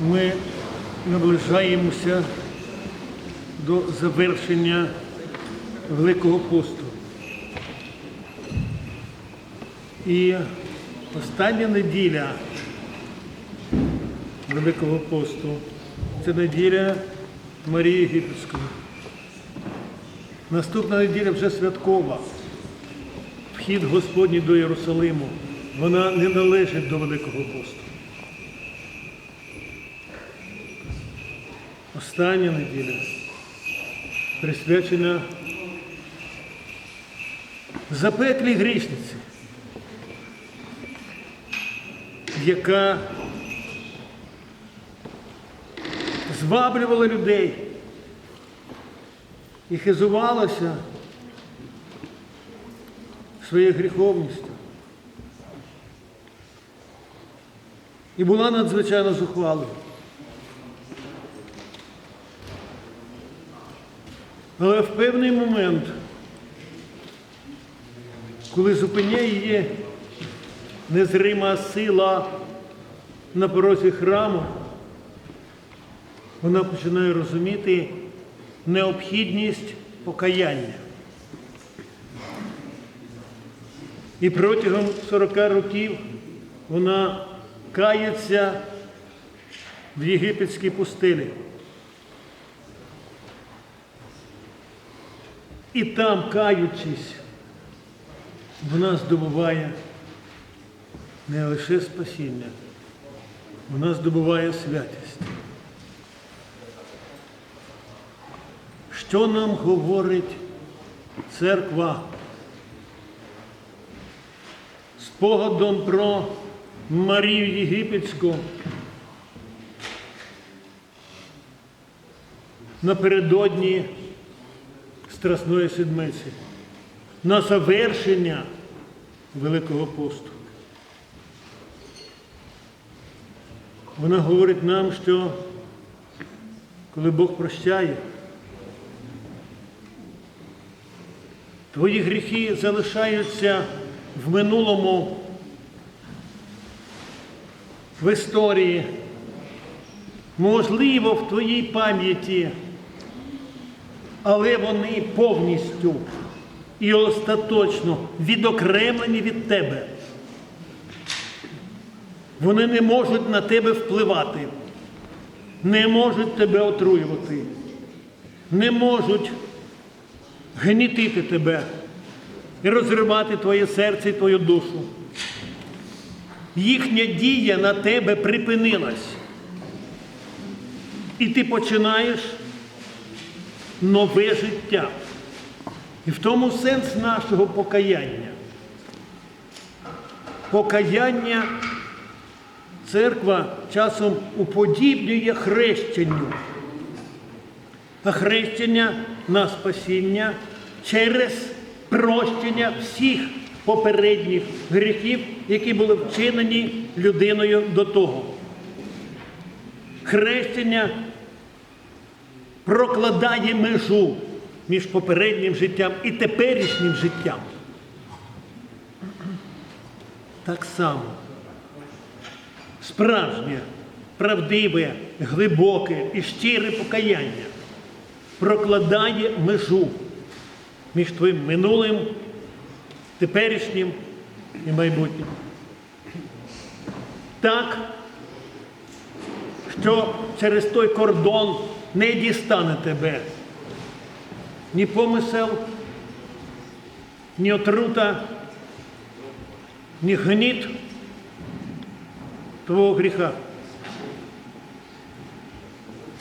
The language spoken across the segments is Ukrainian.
ми наближаємося до завершення Великого посту. І остання неділя Великого посту це неділя Марії Єгипетської. Наступна неділя вже святкова. Вхід Господній до Єрусалиму. Вона не належить до Великого посту. Остання неділя присвячена запеклій грішниці, яка зваблювала людей і хизувалася своєю гріховністю. І була надзвичайно зухвалою. Але в певний момент, коли зупиняє її незрима сила на порозі храму, вона починає розуміти необхідність покаяння. І протягом 40 років вона кається в єгипетській пустелі. І там, каючись, вона здобуває не лише спасіння, вона здобуває святість. Що нам говорить церква? Спогадом про Марію Єгипетську напередодні Страсної Седмиці, на завершення Великого посту. Вона говорить нам, що коли Бог прощає, твої гріхи залишаються в минулому, в історії, можливо, в твоїй пам'яті, але вони повністю і остаточно відокремлені від тебе. Вони не можуть на тебе впливати, не можуть тебе отруювати, не можуть гнітити тебе і розривати твоє серце і твою душу. Їхня дія на тебе припинилась. І ти починаєш нове життя. І в тому сенс нашого покаяння. Покаяння церква часом уподібнює хрещенню. А хрещення на спасіння через прощення всіх попередніх гріхів, які були вчинені людиною до того. Хрещення прокладає межу між попереднім життям і теперішнім життям. Так само справжнє, правдиве, глибоке і щире покаяння прокладає межу між твоїм минулим, теперішнім і майбутнім. Так, що через той кордон не дістане тебе ні помисел, ні отрута, ні гніт твого гріха.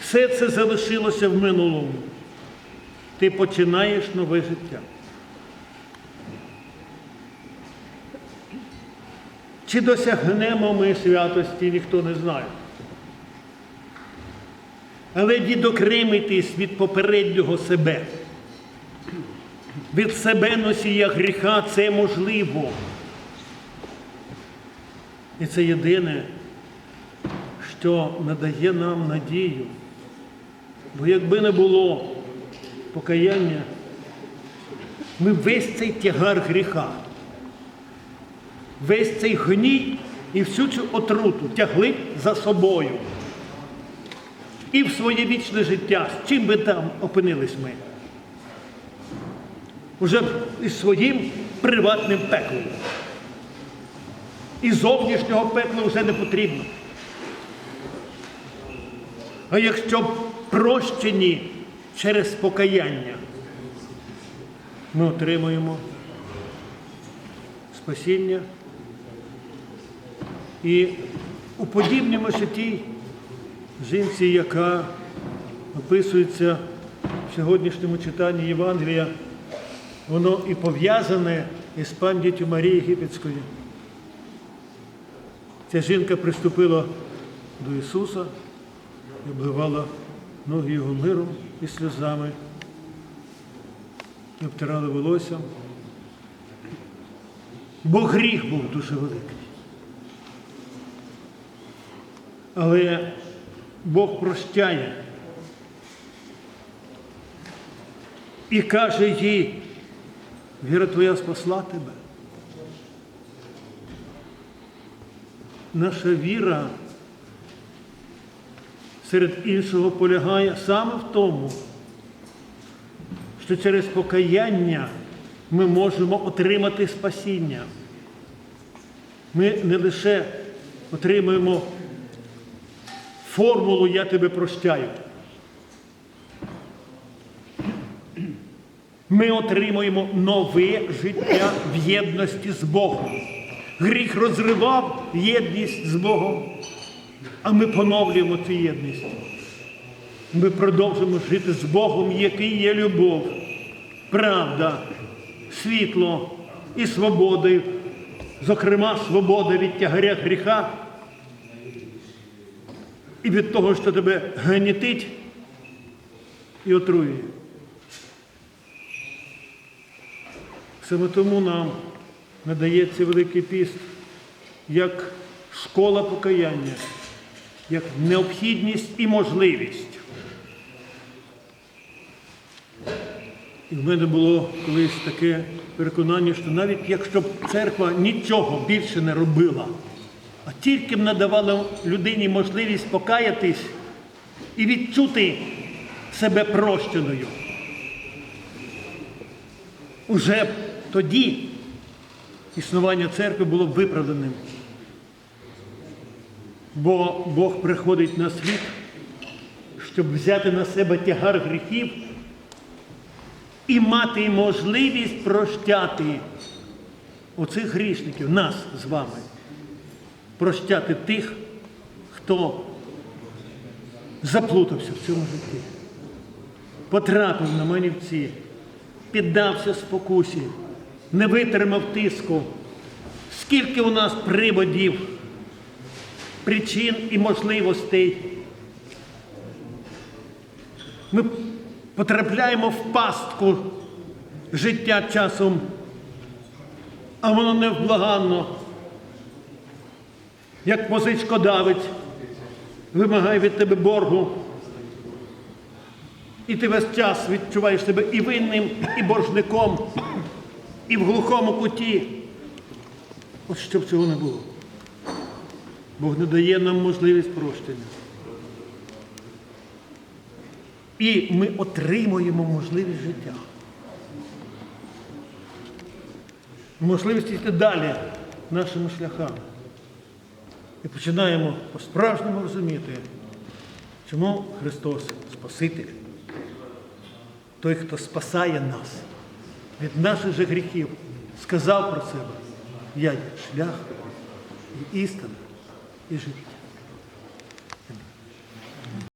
Все це залишилося в минулому. Ти починаєш нове життя. Чи досягнемо ми святості, ніхто не знає. Але відокремитись від попереднього себе, від себе носія гріха це можливо. І це єдине, що надає нам надію. Бо якби не було покаяння, ми весь цей тягар гріха, весь цей гній і всю цю отруту тягли за собою. І в своє вічне життя, з чим би там опинились ми. Уже із своїм приватним пеклом. І зовнішнього пекла вже не потрібно. А якщо прощені через покаяння, ми отримуємо спасіння і уподібнимо ще тій жінці, яка описується в сьогоднішньому читанні Євангелія, воно і пов'язане із пам'яттю Марії Єгипетської. Ця жінка приступила до Ісуса і обливала ноги його миром і сльозами, і обтирала волоссям. Бо гріх був дуже великий. Але Бог прощає і каже їй, віра твоя спасла тебе. Наша віра серед іншого полягає саме в тому, що через покаяння ми можемо отримати спасіння. Ми не лише отримуємо формулу Я тебе прощаю. Ми отримуємо нове життя в єдності з Богом. Гріх розривав єдність з Богом, а ми поновлюємо цю єдність. Ми продовжуємо жити з Богом, який є любов, правда, світло і свобода, зокрема, свобода від тягаря гріха і від того, що тебе гнітить і отруює. Саме тому нам надається Великий піст як школа покаяння, як необхідність і можливість. І в мене було колись таке переконання, що навіть якщо б церква нічого більше не робила, а тільки б надавала людині можливість покаятись і відчути себе прощеною, уже тоді існування церкви було б виправданим. Бо Бог приходить на світ, щоб взяти на себе тягар гріхів і мати можливість прощати оцих грішників, нас з вами, прощати тих, хто заплутався в цьому житті, потрапив на манівці, піддався спокусі, не витримав тиску. Скільки у нас приводів, причин і можливостей. Ми потрапляємо в пастку життя часом, а воно невблаганно, як позичкодавець, вимагає від тебе боргу. І ти весь час відчуваєш себе і винним, і боржником, і в глухому куті. От щоб цього не було. Бог не дає нам можливість прощення. І ми отримуємо можливість життя. Можливість йти далі нашими шляхами. І починаємо по-справжньому розуміти, чому Христос Спаситель, той, хто спасає нас від наших же гріхів, сказав про себе, я шлях і істина і життя.